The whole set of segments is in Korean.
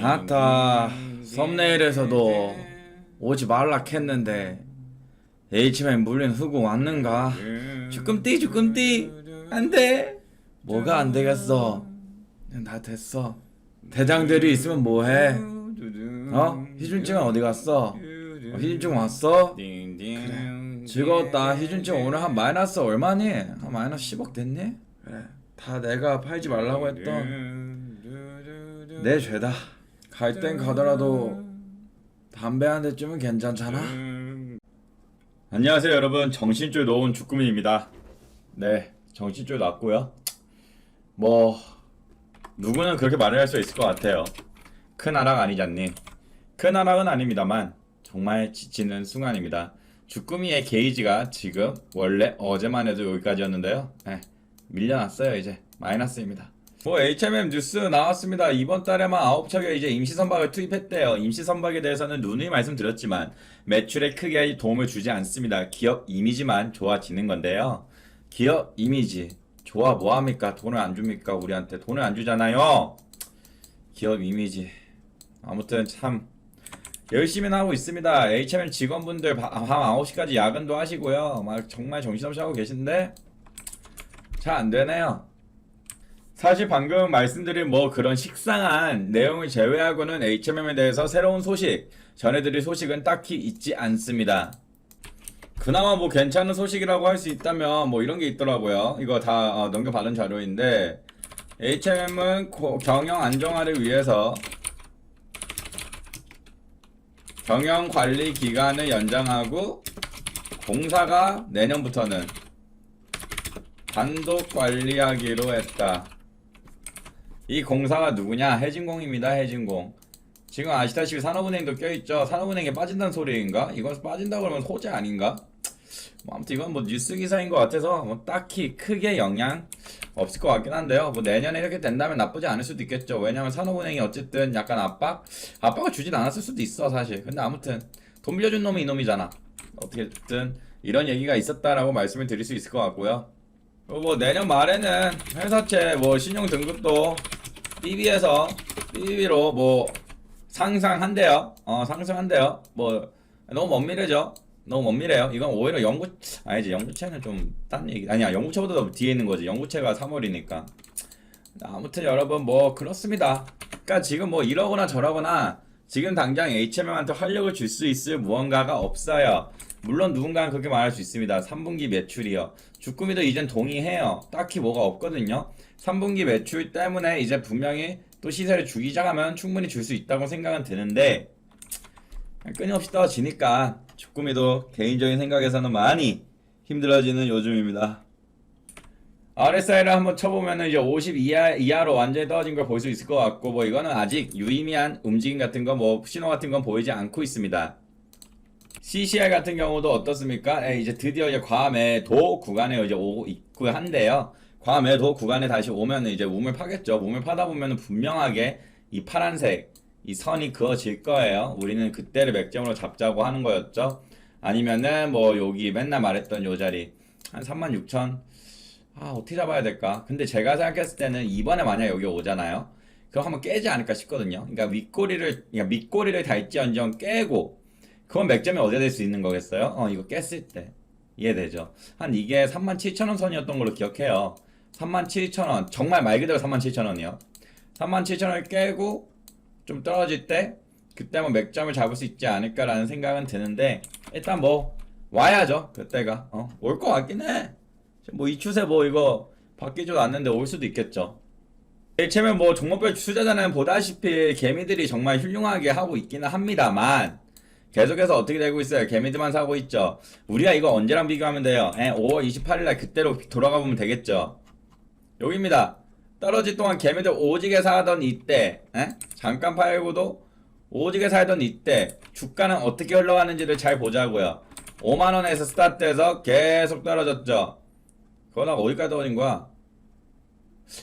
아따 썸네일에서도 오지 말라 했는데 H맨 물린 흑우 왔는가? 주끔띠 주끔띠 안돼 뭐가 안 되겠어 나 됐어 대장들이 있으면 뭐해 어? 희준증은 어디 갔어? 어, 희준증 왔어? 그래 즐거웠다 희준증 오늘 한 마이너스 얼마니? 한 마이너스 10억 됐니? 그래 다 내가 팔지 말라고 했던 내 죄다 갈 땐 가더라도 담배 한 대쯤은 괜찮잖아? 안녕하세요 여러분. 정신줄 놓은 주꾸민입니다. 네 정신줄 놨고요. 뭐 누구는 그렇게 말을 할 수 있을 것 같아요. 큰 하락 아니잖니? 큰 하락은 아닙니다만 정말 지치는 순간입니다. 주꾸미의 게이지가 지금 원래 어제만 해도 여기까지였는데요. 네, 밀려났어요 이제. 마이너스입니다 뭐 HMM 뉴스 나왔습니다. 이번 달에만 9척의 이제 임시 선박을 투입했대요. 임시 선박에 대해서는 누누이 말씀드렸지만 매출에 크게 도움을 주지 않습니다. 기업 이미지만 좋아지는 건데요. 기업 이미지 좋아 뭐 합니까? 돈을 안 줍니까? 우리한테 돈을 안 주잖아요. 기업 이미지 아무튼 참 열심히 하고 있습니다. HMM 직원분들 밤 9시까지 야근도 하시고요. 막 정말 정신없이 하고 계신데 잘 안 되네요. 사실 방금 말씀드린 뭐 그런 식상한 내용을 제외하고는 HMM에 대해서 새로운 소식, 전해드릴 소식은 딱히 있지 않습니다. 그나마 뭐 괜찮은 소식이라고 할 수 있다면 뭐 이런 게 있더라고요. 이거 다 어, 넘겨받은 자료인데 HMM은 경영 안정화를 위해서 경영 관리 기간을 연장하고 공사가 내년부터는 단독 관리하기로 했다. 이 공사가 누구냐? 해진공입니다. 해진공. 지금 아시다시피 산업은행도 껴있죠. 산업은행에 빠진다는 소리인가? 이건 빠진다 그러면 호재 아닌가? 뭐 아무튼 이건 뭐 뉴스 기사인 것 같아서 뭐 딱히 크게 영향 없을 것 같긴 한데요. 뭐 내년에 이렇게 된다면 나쁘지 않을 수도 있겠죠. 왜냐면 산업은행이 어쨌든 약간 압박 압박을 주진 않았을 수도 있어 사실. 근데 아무튼 돈 빌려준 놈이 이놈이잖아. 어떻게든 이런 얘기가 있었다라고 말씀을 드릴 수 있을 것 같고요. 뭐 내년 말에는 회사채 뭐 신용 등급도 BB에서 BB로 뭐 상상한대요. 어 상승한대요. 뭐 너무 먼 미래죠. 너무 먼 미래요. 이건 오히려 연구 아니지 연구채는 좀 딴 얘기 아니야 연구채보다 더 뒤에 있는 거지. 연구채가 3월이니까. 아무튼 여러분 뭐 그렇습니다. 그러니까 지금 뭐 이러거나 저러거나 지금 당장 HMM한테 활력을 줄 수 있을 무언가가 없어요. 물론 누군가는 그렇게 말할 수 있습니다. 3분기 매출이요. 주꾸미도 이젠 동의해요. 딱히 뭐가 없거든요. 3분기 매출 때문에 이제 분명히 또 시세를 주기 시작하면 충분히 줄 수 있다고 생각은 드는데 끊임없이 떨어지니까 주꾸미도 개인적인 생각에서는 많이 힘들어지는 요즘입니다. RSI를 한번 쳐보면은 이제 50 이하, 이하로 완전히 떨어진 걸 볼 수 있을 것 같고 뭐 이거는 아직 유의미한 움직임 같은 거 뭐 신호 같은 건 보이지 않고 있습니다. CCR 같은 경우도 어떻습니까? 예, 이제 드디어 이제 과매도 구간에 이제 오고 있고 한데요. 과매도 구간에 다시 오면은 이제 우물 파겠죠. 우물 파다 보면은 분명하게 이 파란색 이 선이 그어질 거예요. 우리는 그때를 맥점으로 잡자고 하는 거였죠. 아니면은 뭐 여기 맨날 말했던 요 자리 한 36,000. 아 어떻게 잡아야 될까? 근데 제가 생각했을 때는 이번에 만약 여기 오잖아요. 그럼 한번 깨지 않을까 싶거든요. 그러니까 윗꼬리를 그러니까 밑꼬리를 달지언정 깨고 그건 맥점이 어디에 될 수 있는 거겠어요? 어 이거 깼을 때 이해되죠? 한 이게 37,000원 선이었던 걸로 기억해요. 37,000원 정말 말 그대로 37,000원이요. 37,000원을 깨고 좀 떨어질 때 그때 한번 맥점을 잡을 수 있지 않을까라는 생각은 드는데 일단 뭐 와야죠 그때가 어, 올 것 같긴 해. 뭐 이 추세 뭐 이거 바뀌지도 않는데 올 수도 있겠죠. 일체면 뭐 종목별 투자자는 보다시피 개미들이 정말 훌륭하게 하고 있기는 합니다만 계속해서 어떻게 되고 있어요? 개미들만 사고 있죠. 우리가 이거 언제랑 비교하면 돼요? 에, 5월 28일날 그때로 돌아가 보면 되겠죠. 여기입니다. 떨어질 동안 개미들 오지게 사던 이때, 에? 잠깐 팔고도 오지게 살던 이때 주가는 어떻게 흘러가는지를 잘 보자고요. 5만 원에서 스타트해서 계속 떨어졌죠. 그거랑 어디까지 떨어진 거야?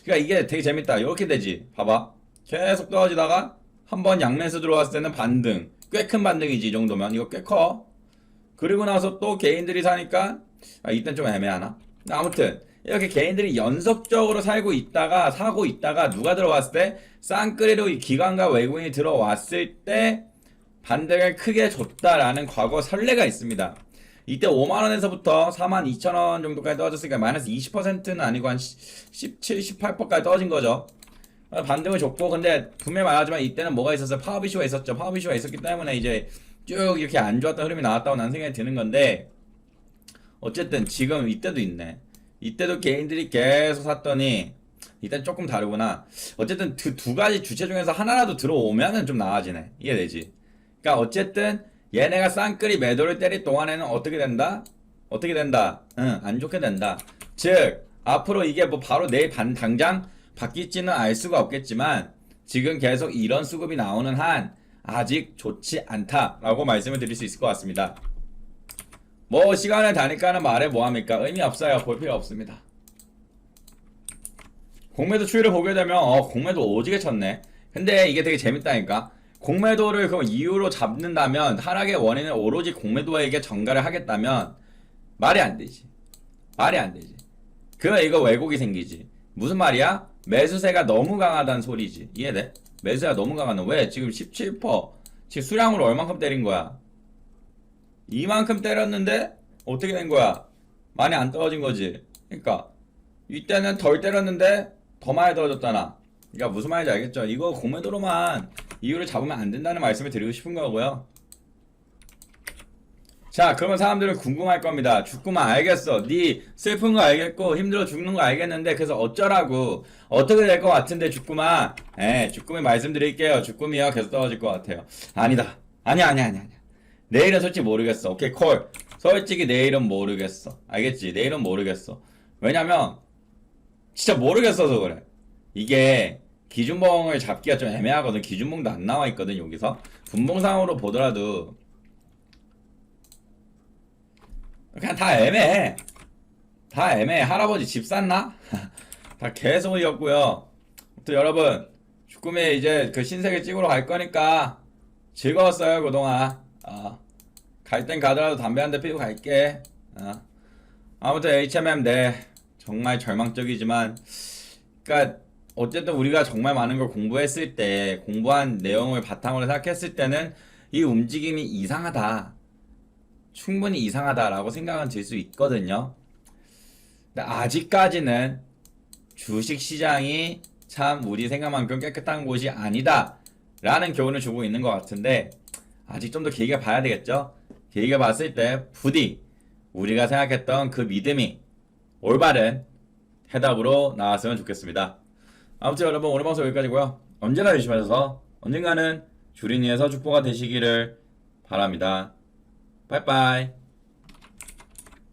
그러니까 이게 되게 재밌다. 이렇게 되지. 봐봐. 계속 떨어지다가 한 번 양매수 들어왔을 때는 반등. 꽤 큰 반등이지 이 정도면. 이거 꽤 커. 그리고 나서 또 개인들이 사니까 아, 이땐 좀 애매하나? 아무튼 이렇게 개인들이 연속적으로 살고 있다가 사고 있다가 누가 들어왔을 때 쌍끌이로 이 기관과 외국인이 들어왔을 때 반등을 크게 줬다라는 과거 선례가 있습니다. 이때 5만 원에서부터 4만 2천 원 정도까지 떨어졌으니까 마이너스 20%는 아니고 한 17, 18%까지 떨어진 거죠. 어, 반등을 줬고 근데 분명히 말하지만 이때는 뭐가 있었어요? 파업 이슈가 있었죠. 파업 이슈가 있었기 때문에 이제 쭉 이렇게 안 좋았던 흐름이 나왔다고 난 생각이 드는 건데 어쨌든 지금 이때도 있네. 이때도 개인들이 계속 샀더니 이때 조금 다르구나. 어쨌든 그 두 가지 주체 중에서 하나라도 들어오면은 좀 나아지네. 이해되지? 그러니까 어쨌든 얘네가 쌍끌이 매도를 때릴 동안에는 어떻게 된다? 어떻게 된다? 응, 안 좋게 된다. 즉 앞으로 이게 뭐 바로 내일 반 당장 바뀔지는 알 수가 없겠지만 지금 계속 이런 수급이 나오는 한 아직 좋지 않다라고 말씀을 드릴 수 있을 것 같습니다. 뭐 시간을 다니까는 말에 뭐합니까? 의미 없어요. 볼 필요 없습니다. 공매도 추이를 보게 되면 어 공매도 오지게 쳤네. 근데 이게 되게 재밌다니까. 공매도를 그 이유로 잡는다면 하락의 원인은 오로지 공매도에게 전가를 하겠다면 말이 안 되지. 말이 안 되지. 그럼 이거 왜곡이 생기지. 무슨 말이야? 매수세가 너무 강하다는 소리지. 이해돼? 매수세가 너무 강하는 왜? 지금 17% 지금 수량으로 얼만큼 때린 거야? 이만큼 때렸는데 어떻게 된 거야? 많이 안 떨어진 거지. 그러니까 이때는 덜 때렸는데 더 많이 떨어졌잖아. 그러니까 무슨 말인지 알겠죠? 이거 공매도로만 이유를 잡으면 안 된다는 말씀을 드리고 싶은 거고요. 자, 그러면 사람들은 궁금할 겁니다. 죽구만 알겠어. 네 슬픈 거 알겠고 힘들어 죽는 거 알겠는데 그래서 어쩌라고 어떻게 될 것 같은데 죽구만. 예, 죽구미 말씀드릴게요. 죽구미요 계속 떨어질 것 같아요. 아니다. 아니야, 아니야, 아니야. 아니야. 내일은 솔직히 모르겠어. 오케이, 콜. 솔직히 내일은 모르겠어. 알겠지? 내일은 모르겠어. 왜냐면 진짜 모르겠어서 그래. 이게 기준봉을 잡기가 좀 애매하거든. 기준봉도 안 나와 있거든 여기서. 분봉상으로 보더라도 그냥 다 애매해. 다 애매해. 할아버지 집 샀나? 다 개소리였고요. 또 여러분 죽음에 이제 그 신세계 찍으러 갈 거니까 즐거웠어요 그동안. 어. 갈땐 가더라도 담배 한 대 피우고 갈게. 어. 아무튼 HMM 네 정말 절망적이지만 그러니까 어쨌든 우리가 정말 많은 걸 공부했을 때 공부한 내용을 바탕으로 생각했을 때는 이 움직임이 이상하다. 충분히 이상하다라고 생각은 들 수 있거든요. 근데 아직까지는 주식 시장이 참 우리 생각만큼 깨끗한 곳이 아니다. 라는 교훈을 주고 있는 것 같은데 아직 좀 더 길게 봐야 되겠죠? 길게 봤을 때 부디 우리가 생각했던 그 믿음이 올바른 해답으로 나왔으면 좋겠습니다. 아무튼 여러분 오늘 방송 여기까지고요. 언제나 열심히 하셔서 언젠가는 주린이에서 축복가 되시기를 바랍니다. 빠이빠이.